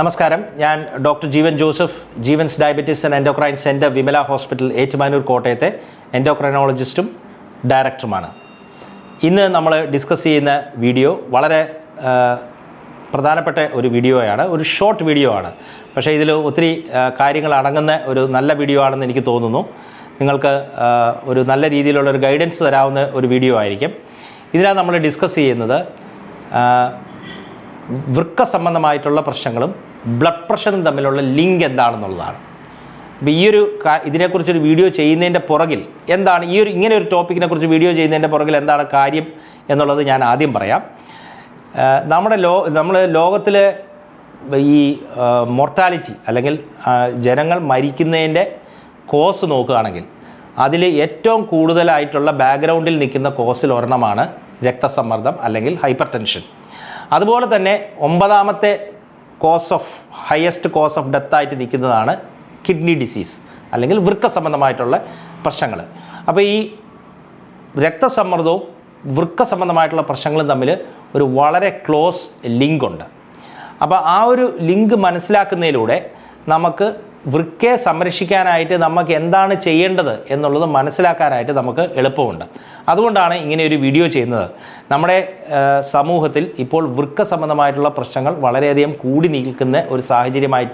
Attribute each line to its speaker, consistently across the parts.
Speaker 1: നമസ്കാരം. ഞാൻ doctor Jeevan Joseph Jeevan's diabetes and endocrine centre Vimala hospital Ettumanoor കോട്ടയത്തെ എൻഡോക്രൈനോളജിസ്റ്റും ഡയറക്ടറുമാണ്. ഇന്ന് നമ്മൾ ഡിസ്കസ് ചെയ്യുന്ന വീഡിയോ വളരെ പ്രധാനപ്പെട്ട ഒരു വീഡിയോയാണ് ഒരു ഷോർട്ട് വീഡിയോ ആണ് പക്ഷേ ഇതിൽ ഒത്തിരി കാര്യങ്ങൾ അടങ്ങുന്ന ഒരു നല്ല വീഡിയോ ആണെന്ന് എനിക്ക് തോന്നുന്നു. നിങ്ങൾക്ക് ഒരു നല്ല രീതിയിലുള്ള ഒരു ഗൈഡൻസ് തരാവുന്ന ഒരു വീഡിയോ ആയിരിക്കും. ഇതിനകത്ത് നമ്മൾ ഡിസ്കസ് ചെയ്യുന്നത്. വൃക്ക സംബന്ധമായിട്ടുള്ള പ്രശ്നങ്ങളും ബ്ലഡ് പ്രഷറും തമ്മിലുള്ള ലിങ്ക് എന്താണെന്നുള്ളതാണ്. അപ്പോൾ ഈ ഒരു ഇതിനെക്കുറിച്ചൊരു വീഡിയോ ചെയ്യുന്നതിന്റെ പുറകിൽ എന്താണ് ഈ ഒരു ഇങ്ങനെ ഒരു ടോപ്പിക്കിനെ കുറിച്ച് വീഡിയോ ചെയ്യുന്നതിന്റെ പുറകിൽ എന്താണ് കാര്യം എന്നുള്ളത് ഞാൻ ആദ്യം പറയാം. നമ്മുടെ ലോ നമ്മൾ ലോകത്തിലെ ഈ മൊർട്ടാലിറ്റി അല്ലെങ്കിൽ ജനങ്ങൾ മരിക്കുന്നതിന്റെ കോസ് നോക്കുകയാണെങ്കിൽ അതിൽ ഏറ്റവും കൂടുതലായിട്ടുള്ള ബാക്ക്ഗ്രൗണ്ടിൽ നിൽക്കുന്ന കോസിൽ ഒരെണ്ണമാണ് രക്തസമ്മർദ്ദം അല്ലെങ്കിൽ ഹൈപ്പർ ടെൻഷൻ അതുപോലെ തന്നെ ഒമ്പതാമത്തെ cause of highest cause of ഡെത്തായിട്ട് നിൽക്കുന്നതാണ് കിഡ്നി ഡിസീസ് അല്ലെങ്കിൽ വൃക്ക സംബന്ധമായിട്ടുള്ള പ്രശ്നങ്ങൾ. അപ്പോൾ ഈ രക്തസമ്മർദ്ദവും വൃക്ക സംബന്ധമായിട്ടുള്ള പ്രശ്നങ്ങളും തമ്മിൽ ഒരു വളരെ ക്ലോസ് ലിങ്ക് ഉണ്ട്. അപ്പോൾ ആ ഒരു ലിങ്ക് മനസ്സിലാക്കുന്നതിലൂടെ നമുക്ക് വൃക്കയെ സംരക്ഷിക്കാനായിട്ട് നമുക്ക് എന്താണ് ചെയ്യേണ്ടത് എന്നുള്ളത് മനസ്സിലാക്കാനായിട്ട് നമുക്ക് എളുപ്പമുണ്ട്. അതുകൊണ്ടാണ് ഇങ്ങനെ ഒരു വീഡിയോ ചെയ്യുന്നത്. നമ്മുടെ സമൂഹത്തിൽ ഇപ്പോൾ വൃക്ക സംബന്ധമായിട്ടുള്ള പ്രശ്നങ്ങൾ വളരെയധികം കൂടി നിൽക്കുന്ന ഒരു സാഹചര്യമായി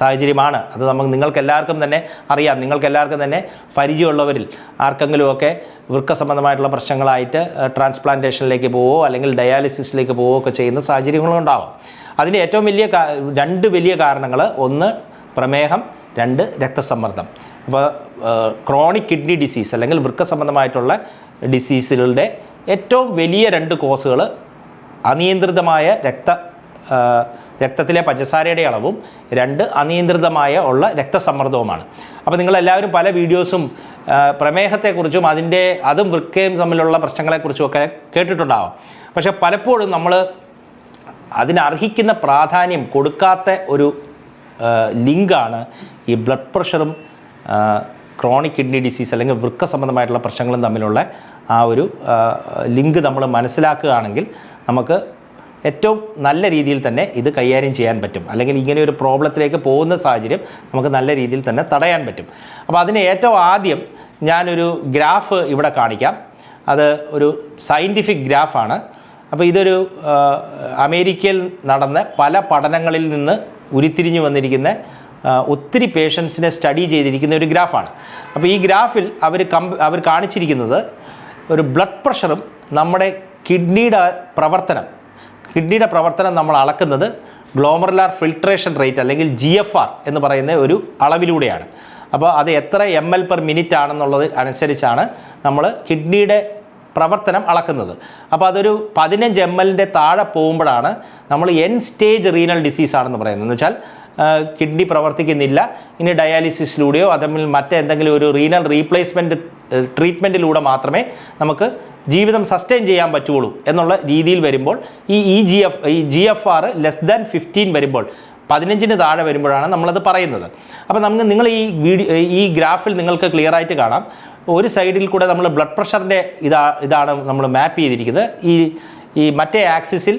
Speaker 1: സാഹചര്യമാണ്. അത് നമുക്ക് നിങ്ങൾക്ക് എല്ലാവർക്കും തന്നെ അറിയാം. നിങ്ങൾക്ക് എല്ലാവർക്കും തന്നെ പരിചയമുള്ളവരിൽ ആർക്കെങ്കിലുമൊക്കെ വൃക്ക സംബന്ധമായിട്ടുള്ള പ്രശ്നങ്ങളായിട്ട് ട്രാൻസ്പ്ലാന്റേഷനിലേക്ക് പോവോ അല്ലെങ്കിൽ ഡയാലിസിസിലേക്ക് പോവോ ഒക്കെ ചെയ്യുന്ന സാഹചര്യങ്ങളുണ്ടാവും. അതിന്റെ ഏറ്റവും വലിയ രണ്ട് വലിയ കാരണങ്ങൾ ഒന്ന് പ്രമേഹം രണ്ട് രക്തസമ്മർദ്ദം. അപ്പോൾ ക്രോണിക് കിഡ്നി ഡിസീസ് അല്ലെങ്കിൽ വൃക്ക സംബന്ധമായിട്ടുള്ള ഡിസീസുകളുടെ ഏറ്റവും വലിയ രണ്ട് കോസുകൾ അനിയന്ത്രിതമായ രക്ത രക്തത്തിലെ പഞ്ചസാരയുടെ അളവും രണ്ട് അനിയന്ത്രിതമായ ഉള്ള രക്തസമ്മർദ്ദവുമാണ്. അപ്പോൾ നിങ്ങളെല്ലാവരും പല വീഡിയോസും പ്രമേഹത്തെക്കുറിച്ചും അതിന്റെ അതും വൃക്കയും തമ്മിലുള്ള പ്രശ്നങ്ങളെക്കുറിച്ചും ഒക്കെ കേട്ടിട്ടുണ്ടാവാം. പക്ഷേ പലപ്പോഴും നമ്മൾ അതിനർഹിക്കുന്ന പ്രാധാന്യം കൊടുക്കാത്ത ഒരു ലിങ്കാണ് ഈ ബ്ലഡ് പ്രഷറും ക്രോണിക് കിഡ്നി ഡിസീസ് അല്ലെങ്കിൽ വൃക്ക സംബന്ധമായിട്ടുള്ള പ്രശ്നങ്ങളും തമ്മിലുള്ള ആ ഒരു ലിങ്ക് നമ്മൾ മനസ്സിലാക്കുകയാണെങ്കിൽ നമുക്ക് ഏറ്റവും നല്ല രീതിയിൽ തന്നെ ഇത് കൈകാര്യം ചെയ്യാൻ പറ്റും. അല്ലെങ്കിൽ ഇങ്ങനെ ഒരു പ്രോബ്ലത്തിലേക്ക് പോകുന്ന സാഹചര്യം നമുക്ക് നല്ല രീതിയിൽ തന്നെ തടയാൻ പറ്റും. അപ്പോൾ അതിന് ഏറ്റവും ആദ്യം ഞാനൊരു ഗ്രാഫ് ഇവിടെ കാണിക്കാം. അത് ഒരു സയന്റിഫിക് ഗ്രാഫാണ്. അപ്പോൾ ഇതൊരു അമേരിക്കയിൽ നടന്ന പല പഠനങ്ങളിൽ നിന്ന് ഉരുത്തിരിഞ്ഞു വന്നിരിക്കുന്ന ഒത്തിരി പേഷ്യൻസിനെ സ്റ്റഡി ചെയ്തിരിക്കുന്ന ഒരു ഗ്രാഫാണ്. അപ്പോൾ ഈ ഗ്രാഫിൽ അവർ അവർ കാണിച്ചിരിക്കുന്നത് ഒരു ബ്ലഡ് പ്രഷറും നമ്മുടെ കിഡ്നിയുടെ പ്രവർത്തനം കിഡ്നിയുടെ പ്രവർത്തനം നമ്മൾ അളക്കുന്നത് ഗ്ലോമറുലാർ ഫിൽട്രേഷൻ റേറ്റ് അല്ലെങ്കിൽ ജി എഫ് ആർ എന്ന് പറയുന്ന ഒരു അളവിലൂടെയാണ്. അപ്പോൾ അത് എത്ര എം എൽ പെർ മിനിറ്റ് ആണെന്നുള്ളത് അനുസരിച്ചാണ് നമ്മൾ കിഡ്നിയുടെ പ്രവർത്തനം അളക്കുന്നത്. അപ്പോൾ അതൊരു പതിനഞ്ച് എം എല്ലിന്റെ താഴെ പോകുമ്പോഴാണ് നമ്മൾ എൻ സ്റ്റേജ് റീനൽ ഡിസീസ് ആണെന്ന് പറയുന്നത്. എന്ന് വെച്ചാൽ കിഡ്നി പ്രവർത്തിക്കുന്നില്ല. ഇനി ഡയാലിസിസിലൂടെയോ അതമ്മിൽ മറ്റെന്തെങ്കിലും ഒരു റീനൽ റീപ്ലേസ്മെന്റ് ട്രീറ്റ്മെന്റിലൂടെ മാത്രമേ നമുക്ക് ജീവിതം സസ്റ്റെയിൻ ചെയ്യാൻ പറ്റുള്ളൂ എന്നുള്ള രീതിയിൽ വരുമ്പോൾ ഈ ഇ ജി എഫ് ഈ G F R less than fifteen വരുമ്പോൾ പതിനഞ്ചിന് താഴെ വരുമ്പോഴാണ് നമ്മളത് പറയുന്നത്. അപ്പോൾ നമുക്ക് നിങ്ങൾ ഈ വീഡിയോ ഈ ഗ്രാഫിൽ നിങ്ങൾക്ക് ക്ലിയർ ആയിട്ട് കാണാം. ഒരു സൈഡിൽ കൂടെ നമ്മൾ ബ്ലഡ് പ്രഷറിന്റെ ഇതാ ഇതാണ് നമ്മൾ മാപ്പ് ചെയ്തിരിക്കുന്നത്. ഈ ഈ മറ്റേ ആക്സിസിൽ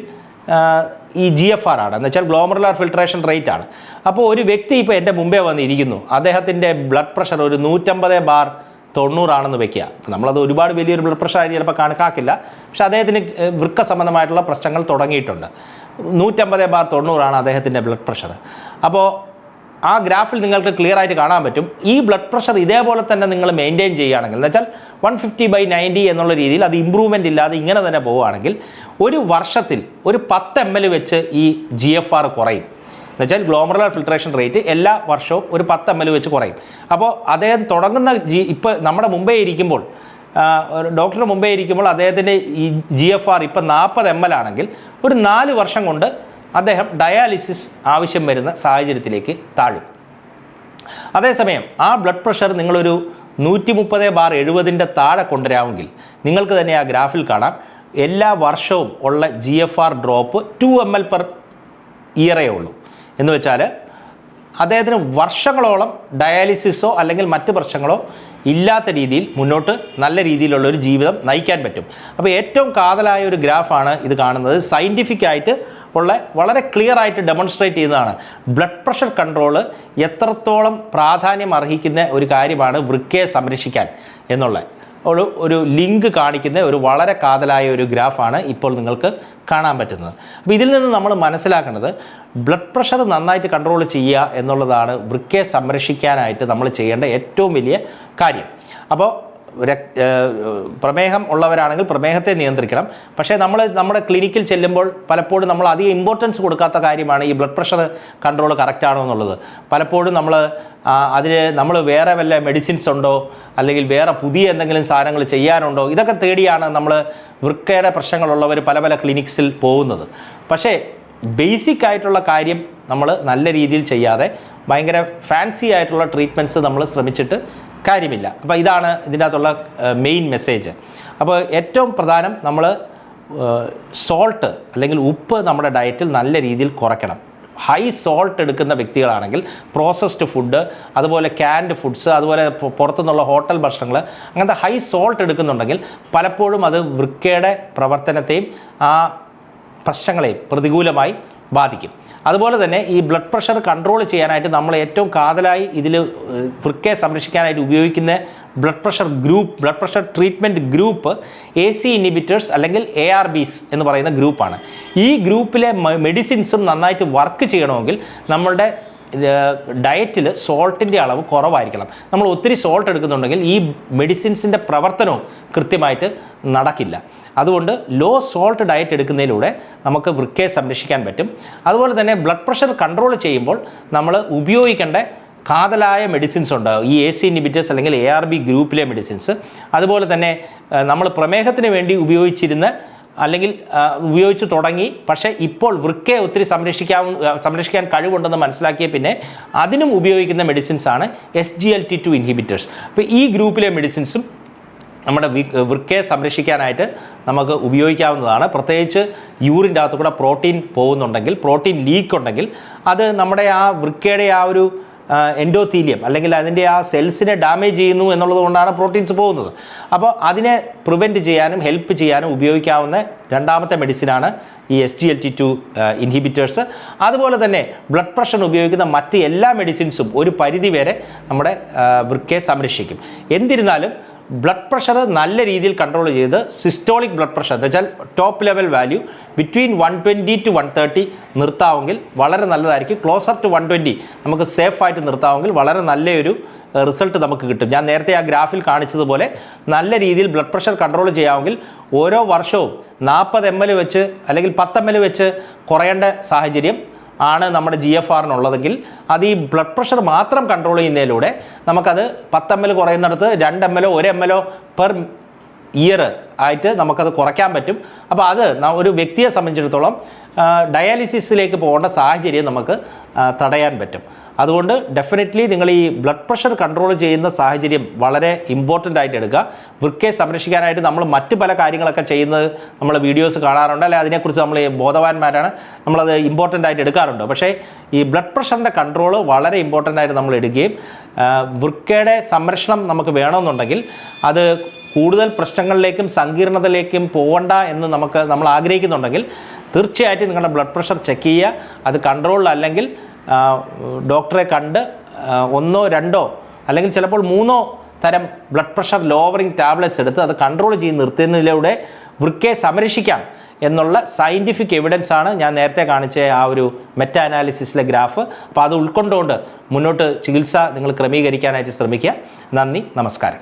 Speaker 1: ഈ ജി എഫ് ആർ ആണ്. എന്ന് വെച്ചാൽ ഗ്ലോമറുലാർ ഫിൽട്രേഷൻ റേറ്റ് ആണ്. അപ്പോൾ ഒരു വ്യക്തി ഇപ്പോൾ എന്റെ മുമ്പേ വന്നിരിക്കുന്നു. അദ്ദേഹത്തിന്റെ ബ്ലഡ് പ്രഷർ ഒരു നൂറ്റമ്പത് ബാർ തൊണ്ണൂറാണെന്ന് വെക്കുക. നമ്മളത് ഒരുപാട് വലിയൊരു ബ്ലഡ് പ്രഷർ ആയിരിക്കും ചിലപ്പോൾ കണക്കാക്കില്ല. പക്ഷേ അദ്ദേഹത്തിന് വൃക്ക സംബന്ധമായിട്ടുള്ള പ്രശ്നങ്ങൾ തുടങ്ങിയിട്ടുണ്ട്. നൂറ്റമ്പത് ബാർ തൊണ്ണൂറാണ് അദ്ദേഹത്തിന്റെ ബ്ലഡ് പ്രഷർ അപ്പോൾ ആ ഗ്രാഫിൽ നിങ്ങൾക്ക് ക്ലിയർ ആയിട്ട് കാണാൻ പറ്റും. ഈ ബ്ലഡ് പ്രഷർ ഇതേപോലെ തന്നെ നിങ്ങൾ മെയിന്റെയിൻ ചെയ്യുകയാണെങ്കിൽ എന്ന് വെച്ചാൽ വൺ ഫിഫ്റ്റി ബൈ നയന്റി എന്നുള്ള രീതിയിൽ അത് ഇമ്പ്രൂവ്മെന്റ് ഇല്ലാതെ ഇങ്ങനെ തന്നെ പോവുകയാണെങ്കിൽ ഒരു വർഷത്തിൽ ഒരു പത്ത് എം എൽ വെച്ച് ഈ ജി എഫ് ആർ കുറയും. എന്നുവെച്ചാൽ ഗ്ലോമറുലർ ഫിൽട്രേഷൻ റേറ്റ് എല്ലാ വർഷവും ഒരു പത്ത് എം എൽ വെച്ച് കുറയും. അപ്പോൾ അദ്ദേഹം തുടങ്ങുന്ന ജി ഇപ്പോൾ നമ്മുടെ മുമ്പേ ഇരിക്കുമ്പോൾ ഡോക്ടറുടെ മുമ്പേ ഇരിക്കുമ്പോൾ അദ്ദേഹത്തിന്റെ ഈ ജി എഫ് ആർ ഇപ്പം നാൽപ്പത് എം എൽ ആണെങ്കിൽ ഒരു നാല് വർഷം കൊണ്ട് അദ്ദേഹം ഡയാലിസിസ് ആവശ്യം വരുന്ന സാഹചര്യത്തിലേക്ക് താഴും. അതേസമയം ആ ബ്ലഡ് പ്രഷർ നിങ്ങളൊരു നൂറ്റി മുപ്പത് ബാർ എഴുപതിന്റെ താഴെ കൊണ്ടുവരാമെങ്കിൽ നിങ്ങൾക്ക് തന്നെ ആ ഗ്രാഫിൽ കാണാം. എല്ലാ വർഷവും ഉള്ള G F R drop two M L per ഇയറേ ഉള്ളൂ. എന്ന് വെച്ചാൽ അദ്ദേഹത്തിന് വർഷങ്ങളോളം ഡയാലിസിസോ അല്ലെങ്കിൽ മറ്റ് പ്രശ്നങ്ങളോ ഇല്ലാത്ത രീതിയിൽ മുന്നോട്ട് നല്ല രീതിയിലുള്ള ഒരു ജീവിതം നയിക്കാൻ പറ്റും. അപ്പോൾ ഏറ്റവും കാതലായ ഒരു ഗ്രാഫാണ് ഇത് കാണുന്നത്. സയന്റിഫിക് ആയിട്ട് ഉള്ള വളരെ ക്ലിയർ ആയിട്ട് ഡെമോൺസ്ട്രേറ്റ് ചെയ്യുന്നതാണ് ബ്ലഡ് പ്രഷർ കൺട്രോൾ എത്രത്തോളം പ്രാധാന്യം അർഹിക്കുന്ന ഒരു കാര്യമാണ് വൃക്കയെ സംരക്ഷിക്കാൻ എന്നുള്ള ഒരു ഒരു ലിങ്ക് കാണിക്കുന്ന ഒരു വളരെ കാതലായ ഒരു ഗ്രാഫാണ് ഇപ്പോൾ നിങ്ങൾക്ക് കാണാൻ പറ്റുന്നത്. അപ്പോൾ ഇതിൽ നിന്ന് നമ്മൾ മനസ്സിലാക്കേണ്ടത് ബ്ലഡ് പ്രഷർ നന്നായിട്ട് കൺട്രോൾ ചെയ്യുക എന്നുള്ളതാണ് വൃക്കയെ സംരക്ഷിക്കാനായിട്ട് നമ്മൾ ചെയ്യേണ്ട ഏറ്റവും വലിയ കാര്യം. അപ്പോൾ പ്രമേഹം ഉള്ളവരാണെങ്കിൽ പ്രമേഹത്തെ നിയന്ത്രിക്കണം. പക്ഷേ നമ്മൾ നമ്മുടെ ക്ലിനിക്കിൽ ചെല്ലുമ്പോൾ പലപ്പോഴും നമ്മൾ അധികം ഇമ്പോർട്ടൻസ് കൊടുക്കാത്ത കാര്യമാണ് ഈ ബ്ലഡ് പ്രഷർ കൺട്രോൾ കറക്റ്റാണോ എന്നുള്ളത്. പലപ്പോഴും നമ്മൾ അതിന് നമ്മൾ വേറെ വല്ല മെഡിസിൻസ് ഉണ്ടോ? അല്ലെങ്കിൽ വേറെ പുതിയ എന്തെങ്കിലും സാധനങ്ങൾ ചെയ്യാനുണ്ടോ? ഇതൊക്കെ തേടിയാണ് നമ്മൾ വൃക്കയുടെ പ്രശ്നങ്ങളുള്ളവർ പല പല ക്ലിനിക്സിൽ പോകുന്നത്. പക്ഷേ ബേസിക് ആയിട്ടുള്ള കാര്യം നമ്മൾ നല്ല രീതിയിൽ ചെയ്യാതെ ഭയങ്കര ഫാൻസി ആയിട്ടുള്ള ട്രീറ്റ്മെന്റ്സ് നമ്മൾ ശ്രമിച്ചിട്ട് കാര്യമില്ല. അപ്പോൾ ഇതാണ് ഇതിന്റെ അകത്തുള്ള മെയിൻ മെസ്സേജ് അപ്പോൾ ഏറ്റവും പ്രധാനം നമ്മൾ സോൾട്ട് അല്ലെങ്കിൽ ഉപ്പ് നമ്മുടെ ഡയറ്റിൽ നല്ല രീതിയിൽ കുറയ്ക്കണം. ഹൈ സോൾട്ട് എടുക്കുന്ന വ്യക്തികളാണെങ്കിൽ പ്രോസസ്ഡ് ഫുഡ് അതുപോലെ ക്യാൻഡ് ഫുഡ്സ് അതുപോലെ പുറത്തുനിന്നുള്ള ഹോട്ടൽ ഭക്ഷണങ്ങൾ അങ്ങനത്തെ ഹൈ സോൾട്ട് എടുക്കുന്നുണ്ടെങ്കിൽ പലപ്പോഴും അത് വൃക്കയുടെ പ്രവർത്തനത്തെയും ആ പ്രശ്നങ്ങളെയും പ്രതികൂലമായി ബാധിക്കും. അതുപോലെ തന്നെ ഈ ബ്ലഡ് പ്രഷർ കൺട്രോൾ ചെയ്യാനായിട്ട് നമ്മൾ ഏറ്റവും കാതലായി ഇതിൽ വൃക്കയെ സംരക്ഷിക്കാനായിട്ട് ഉപയോഗിക്കുന്ന blood pressure group blood pressure treatment group A C inhibitors അല്ലെങ്കിൽ എ ആർ ബിസ് എന്ന് പറയുന്ന ഗ്രൂപ്പാണ്. ഈ ഗ്രൂപ്പിലെ മെഡിസിൻസും നന്നായിട്ട് വർക്ക് ചെയ്യണമെങ്കിൽ നമ്മളുടെ ഡയറ്റിൽ സോൾട്ടിന്റെ അളവ് കുറവായിരിക്കണം. നമ്മൾ ഒത്തിരി സോൾട്ട് എടുക്കുന്നുണ്ടെങ്കിൽ ഈ മെഡിസിൻസിന്റെ പ്രവർത്തനവും കൃത്യമായിട്ട് നടക്കില്ല. അതുകൊണ്ട് ലോ സോൾട്ട് ഡയറ്റ് എടുക്കുന്നതിലൂടെ നമുക്ക് വൃക്കയെ സംരക്ഷിക്കാൻ പറ്റും. അതുപോലെ തന്നെ ബ്ലഡ് പ്രഷർ കൺട്രോൾ ചെയ്യുമ്പോൾ നമ്മൾ ഉപയോഗിക്കേണ്ട കാതലായ മെഡിസിൻസ് ഉണ്ട്. ഈ എ സി ഇൻഹിബിറ്റേഴ്സ് അല്ലെങ്കിൽ എ ആർ ബി ഗ്രൂപ്പിലെ മെഡിസിൻസ് അതുപോലെ തന്നെ നമ്മൾ പ്രമേഹത്തിന് വേണ്ടി ഉപയോഗിച്ചിരുന്ന അല്ലെങ്കിൽ ഉപയോഗിച്ച് തുടങ്ങി. പക്ഷേ ഇപ്പോൾ വൃക്കയെ ഒത്തിരി സംരക്ഷിക്കാവുന്ന സംരക്ഷിക്കാൻ കഴിവുണ്ടെന്ന് മനസ്സിലാക്കിയ പിന്നെ അതിനും ഉപയോഗിക്കുന്ന മെഡിസിൻസാണ് S G L T two inhibitors അപ്പോൾ ഈ ഗ്രൂപ്പിലെ മെഡിസിൻസും നമ്മുടെ വൃക്കയെ സംരക്ഷിക്കാനായിട്ട് നമുക്ക് ഉപയോഗിക്കാവുന്നതാണ്. പ്രത്യേകിച്ച് യൂറിന്റെ അകത്ത് കൂടെ പ്രോട്ടീൻ പോകുന്നുണ്ടെങ്കിൽ പ്രോട്ടീൻ ലീക്ക് ഉണ്ടെങ്കിൽ അത് നമ്മുടെ ആ വൃക്കയുടെ ആ ഒരു എൻഡോത്തീലിയം അല്ലെങ്കിൽ അതിന്റെ ആ സെൽസിനെ ഡാമേജ് ചെയ്യുന്നു എന്നുള്ളത് കൊണ്ടാണ് പ്രോട്ടീൻസ് പോകുന്നത്. അപ്പോൾ അതിനെ പ്രിവെന്റ് ചെയ്യാനും ഹെൽപ്പ് ചെയ്യാനും ഉപയോഗിക്കാവുന്ന രണ്ടാമത്തെ മെഡിസിനാണ് ഈ S G L T two inhibitors അതുപോലെ തന്നെ ബ്ലഡ് പ്രഷർ ഉപയോഗിക്കുന്ന മറ്റ് എല്ലാ മെഡിസിൻസും ഒരു പരിധി വരെ നമ്മുടെ വൃക്കയെ സംരക്ഷിക്കും. എന്നിരുന്നാലും ബ്ലഡ് പ്രഷർ നല്ല രീതിയിൽ കൺട്രോൾ ചെയ്ത് സിസ്റ്റോളിക് ബ്ലഡ് പ്രഷർ എന്ന് വെച്ചാൽ top level value between one twenty to one thirty നിർത്താമെങ്കിൽ വളരെ നല്ലതായിരിക്കും. ക്ലോസർ ടു വൺ ട്വന്റി നമുക്ക് സേഫ് ആയിട്ട് നിർത്താമെങ്കിൽ വളരെ നല്ലൊരു റിസൾട്ട് നമുക്ക് കിട്ടും. ഞാൻ നേരത്തെ ആ ഗ്രാഫിൽ കാണിച്ചതുപോലെ നല്ല രീതിയിൽ ബ്ലഡ് പ്രഷർ കൺട്രോൾ ചെയ്യാമെങ്കിൽ ഓരോ വർഷവും നാൽപ്പത് എം എൽ വെച്ച് അല്ലെങ്കിൽ പത്ത് എം എൽ വെച്ച് കുറയേണ്ട സാഹചര്യം ആണ് നമ്മുടെ ജി എഫ് ആറിനുള്ളതെങ്കിൽ അത് ഈ ബ്ലഡ് പ്രഷർ മാത്രം കൺട്രോൾ ചെയ്യുന്നതിലൂടെ നമുക്കത് പത്ത് എം എൽ കുറയുന്നിടത്ത് രണ്ട് എം എല്ലോ ഒരു എം എല്ലോ പെർ ഇയർ ആയിട്ട് നമുക്കത് കുറയ്ക്കാൻ പറ്റും. അപ്പോൾ അത് ഒരു വ്യക്തിയെ സംബന്ധിച്ചിടത്തോളം ഡയാലിസിസിലേക്ക് പോകേണ്ട സാഹചര്യം നമുക്ക് തടയാൻ പറ്റും. അതുകൊണ്ട് ഡെഫിനറ്റ്ലി നിങ്ങൾ ഈ ബ്ലഡ് പ്രഷർ കൺട്രോൾ ചെയ്യുന്ന സാഹചര്യം വളരെ ഇമ്പോർട്ടന്റ് ആയിട്ട് എടുക്കുക. വൃക്കയെ സംരക്ഷിക്കാനായിട്ട് നമ്മൾ മറ്റ് പല കാര്യങ്ങളൊക്കെ ചെയ്യുന്നത് നമ്മൾ വീഡിയോസ് കാണാറുണ്ട്. അല്ലെങ്കിൽ അതിനെക്കുറിച്ച് നമ്മൾ ബോധവാന്മാരാണ്. നമ്മളത് ഇമ്പോർട്ടന്റ് ആയിട്ട് എടുക്കാറുണ്ട്. പക്ഷേ ഈ ബ്ലഡ് പ്രഷറിന്റെ കൺട്രോൾ വളരെ ഇമ്പോർട്ടന്റ് ആയിട്ട് നമ്മൾ എടുക്കുകയും വൃക്കയുടെ സംരക്ഷണം നമുക്ക് വേണമെന്നുണ്ടെങ്കിൽ അത് കൂടുതൽ പ്രശ്നങ്ങളിലേക്കും സങ്കീർണതയിലേക്കും പോകണ്ട എന്ന് നമുക്ക് നമ്മൾ ആഗ്രഹിക്കുന്നുണ്ടെങ്കിൽ തീർച്ചയായിട്ടും നിങ്ങളുടെ ബ്ലഡ് പ്രഷർ ചെക്ക് ചെയ്യുക. അത് കൺട്രോളിൽ അല്ലെങ്കിൽ ഡോക്ടറെ കണ്ട് ഒന്നോ രണ്ടോ അല്ലെങ്കിൽ ചിലപ്പോൾ മൂന്നോ തരം ബ്ലഡ് പ്രഷർ ലോവറിംഗ് ടാബ്ലറ്റ്സ് എടുത്ത് അത് കൺട്രോൾ ചെയ്ത് നിർത്തുന്നതിലൂടെ വൃക്കയെ സംരക്ഷിക്കാം എന്നുള്ള സയന്റിഫിക് എവിഡൻസ് ആണ് ഞാൻ നേരത്തെ കാണിച്ച ആ ഒരു മെറ്റ അനാലിസിസിലെ ഗ്രാഫ്. അപ്പോൾ അത് ഉൾക്കൊണ്ടുകൊണ്ട് മുന്നോട്ട് ചികിത്സ നിങ്ങൾ ക്രമീകരിക്കാനായിട്ട് ശ്രമിക്കുക. നന്ദി നമസ്കാരം.